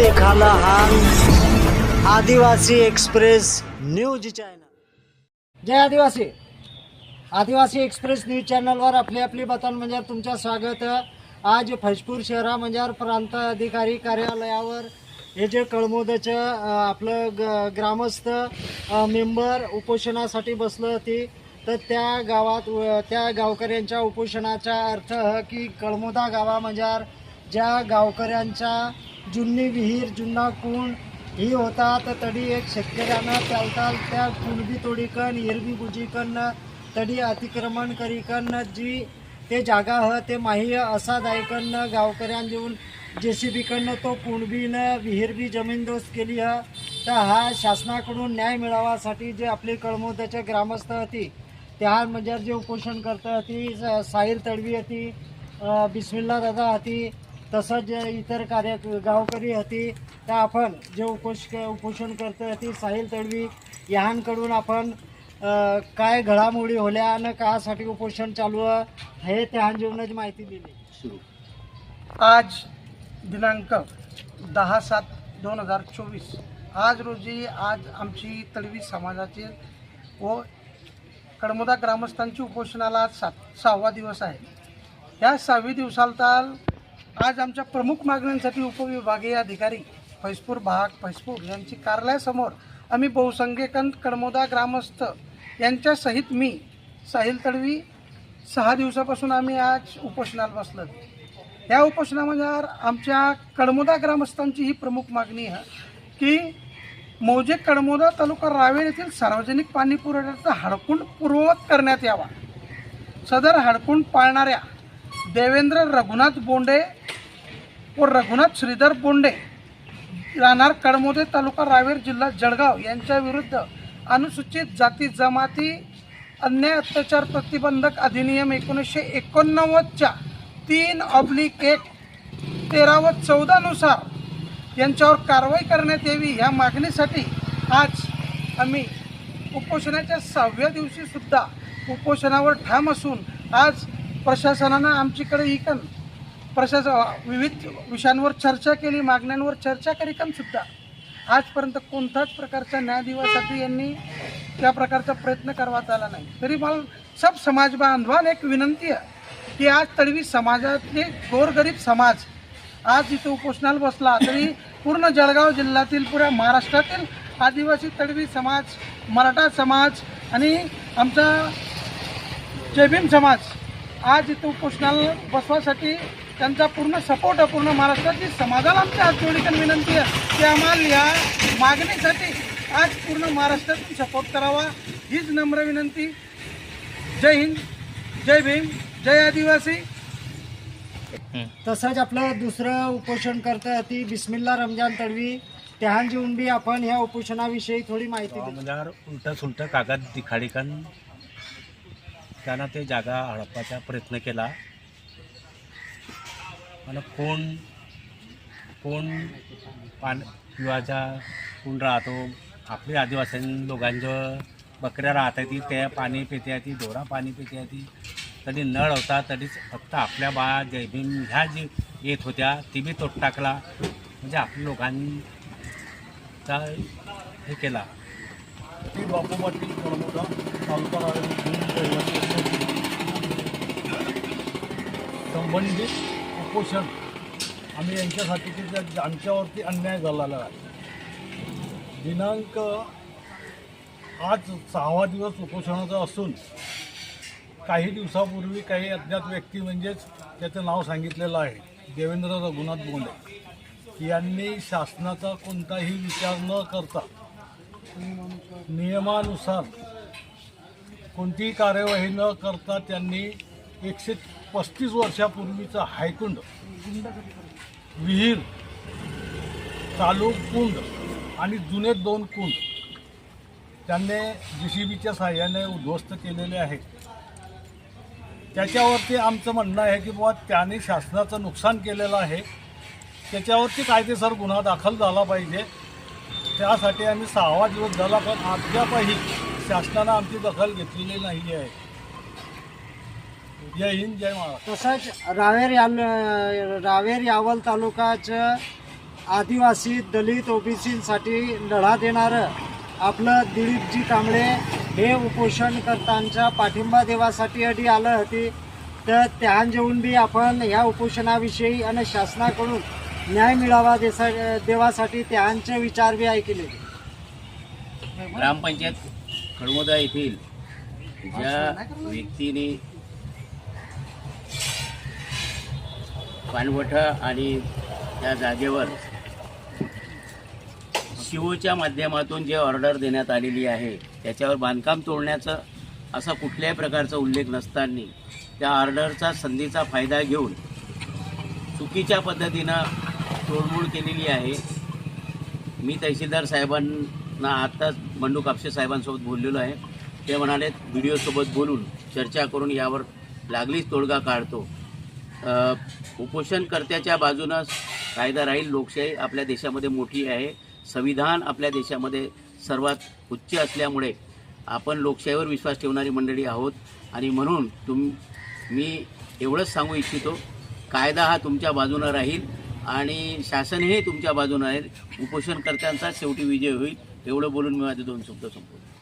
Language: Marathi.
देखाला हाल आदिवासी एक्सप्रेस न्यूज चॅनल. जय आदिवासी. आदिवासी एक्सप्रेस न्यूज चॅनलवर आपली आपली बतन म्हणजे तुमचं स्वागत. आज फैजपूर शहरा म्हणजे प्रांत अधिकारी कार्यालयावर हे जे कळमोदचं आपलं ग ग्रामस्थ मेंबर उपोषणासाठी बसलं होती तर त्या गावात त्या गावकऱ्यांच्या उपोषणाचा अर्थ हा की कळमोदा गावा म्हणजे ज्या गावकऱ्यांच्या जुनी विहीर जुना कुंड ही होता तर तडी एक शेतकऱ्यानं चालताल त्या कुणबी तोडीकन हिरबी बुजीकन तडी अतिक्रमण करीकन जी ते जागा ह ते माही असा दायकन गावकऱ्यां जेवून जे सी बीकडनं तो कुणबीनं विहीर बी जमीनदोस्त केली ह. तर हा शासनाकडून न्याय मिळावासाठी जे आपले कळमोद्याचे ग्रामस्थ होती त्या म्हणजे जे उपोषण करता होती स- साहिल तडवी होती बिस्मिल्ला दादा होती तसंच जे इतर कार्य गावकरी होती तर आपण जे उपोष उपोषण करत होती साहिल तडवी यांकडून आपण काय घडामोडी होल्या आणि कासाठी उपोषण चालू आहे हे त्या जीवनाची माहिती दिली. आज दिनांक दहा सात दोन हजार चोवीस. आज रोजी आज आमची तळवी समाजाचे व कडमोदा ग्रामस्थांची उपोषणाला आज सात सहावा दिवस आहे. या सहावी दिवसाला आज आमच्या प्रमुख मागण्यांसाठी उपविभागीय अधिकारी फैजपूर भाग फैजपूर यांची कार्यालयासमोर आम्ही बहुसंख्यकंत कडमोदा ग्रामस्थ यांच्या सहित मी साहिल तडवी सहा दिवसापासून आम्ही आज उपोषणाला बसलो या उपोषणामध्ये आमच्या कडमोदा ग्रामस्थांची ही प्रमुख मागणी आहे की मौजे कडमोदा तालुका रावेर येथील सार्वजनिक पाणी पुरवठ्याचा हडकुंड पूर्ववत करण्यात यावा. सदर हडकुंड पाळणाऱ्या देवेंद्र रघुनाथ बोंडे व रघुनाथ श्रीधर बोंडे राहणार कडमोदे तालुका रावेर जिल्हा जळगाव यांच्या विरुद्ध अनुसूचित जाती जमाती अन्याय अत्याचार प्रतिबंधक अधिनियम एकोणीसशे एकोणनव्वदच्या तीन ऑब्लिक एक तेरा व चौदानुसार यांच्यावर कारवाई करण्यात यावी या मागणीसाठी आज आम्ही उपोषणाच्या सहाव्या दिवशीसुद्धा उपोषणावर ठाम असून आज प्रशासनानं आमच्याकडे इकन प्रशासन विविध विषयांवर चर्चा केली मागण्यांवर चर्चा करीकन सुद्धा. आजपर्यंत कोणताच प्रकारच्या न्याय दिवासाठी यांनी त्या प्रकारचा प्रयत्न करण्यात आला नाही. तरी मला सब समाज बांधवान एक विनंती आहे की आज तडवी समाजातले गोरगरीब समाज आज इथं उपोषणाला बसला तरी पूर्ण जळगाव जिल्ह्यातील पुऱ्या महाराष्ट्रातील आदिवासी तडवी समाज मराठा समाज आणि आमचा जयभीम समाज आज इथं उपोषणाला बसवासाठी त्यांचा पूर्ण सपोर्ट आहे पूर्ण महाराष्ट्रातील समाजाला आमच्या हात जोडीकन विनंती आहे की आम्हाला या मागणीसाठी आज पूर्ण महाराष्ट्रातून सपोर्ट करावा. हीच नम्र विनंती. जय हिंद जय भीम जय आदिवासी. तसंच आपलं दुसरं उपोषण करता ती बिस्मिल्ला रमजान तडवी. त्या जीवन बी आपण ह्या उपोषणाविषयी थोडी माहिती दिली म्हणजे उलट सुलट कागद दिखाडीकन त्यानं ते जागा हडपण्याचा प्रयत्न केला. आणि कोण कोण पान पिवाचा कोण राहतो आपली आदिवासी लोकांच्या बकऱ्या राहतात ती त्या पाणी पिते ती ढोरा पाणी पिते ती तरी नळ होता तरीच फक्त आपल्या बा जयभीम ह्या जी येत होत्या ती बी तोट टाकला म्हणजे आपल्या लोकांचा हे केला ती बापूपाटी तालुका संबंधित उपोषण आम्ही यांच्यासाठी की आमच्यावरती अन्याय झालेला आहे. दिनांक आज सहावा दिवस उपोषणाचा असून काही दिवसापूर्वी काही अज्ञात व्यक्ती म्हणजेच त्याचं नाव सांगितलेलं आहे देवेंद्र रघुनाथ बोंडे. यांनी शासनाचा कोणताही विचार न करता नियमानुसार कोणतीही कार्यवाही न करता त्यांनी एकशे पस्तीस वर्षापूर्वीचा हायकुंड विहीर चालू कुंड आणि जुने दोन कुंड. त्यांनी जी सी बीच्या साह्याने उद्ध्वस्त केलेले आहेत त्याच्यावरती आमचं म्हणणं आहे की बुवा त्याने शासनाचं नुकसान केलेलं आहे. त्याच्यावरती कायदेसर गुन्हा दाखल झाला पाहिजे. त्यासाठी आम्ही सहावा दिवस झाला पण अद्यापही शासनानं आमची दखल घेतलेली नाही आहे जय हिंद जय महाराष्ट्र. तसंच रावेर या रावेर यावल तालुकाचं आदिवासी दलित ओबीसीसाठी लढा देणारं आपलं दिलीपजी कांबळे हे उपोषणकर्त्यांच्या पाठिंबा देवासाठी अडी आलं होती. तर त्यान जेवून बी आपण ह्या उपोषणाविषयी आणि शासनाकडून न्याय मिळावा देसा देवासाठी त्यांचे विचार बी ऐकले. ग्रामपंचायत खडमोदा येथील ज्या व्यक्तीने पाणवठा आणि त्या जागेवर शिवच्या माध्यमातून जे ऑर्डर देण्यात आलेली आहे त्याच्यावर बांधकाम तोडण्याचं असा कुठल्याही प्रकारचा उल्लेख नसताना त्या ऑर्डरचा संधीचा फायदा घेऊन चुकीच्या पद्धतीनं तोडमोड केलेली आहे. मी तहसीलदार साहेबांना आत्ताच बंडू कापसे साहेबांसोबत बोललेलो आहे. ते म्हणाले व्हिडिओसोबत बोलून चर्चा करून यावर लागलीच तोडगा काढतो. उपोषणकर्त्याच्या बाजूनं कायदा राहील. लोकशाही आपल्या देशामध्ये मोठी आहे. संविधान आपल्या देशामध्ये सर्वात उच्च असल्यामुळे आपण लोकशाहीवर विश्वास ठेवणारी मंडळी आहोत. आणि म्हणून तुम मी एवढंच सांगू इच्छितो कायदा हा तुमच्या बाजूनं राहील आणि शासनही तुमच्या बाजूनं राहील. उपोषणकर्त्यांचा शेवटी विजय होईल एवढं बोलून मी माझे दोन शब्द संपवतो.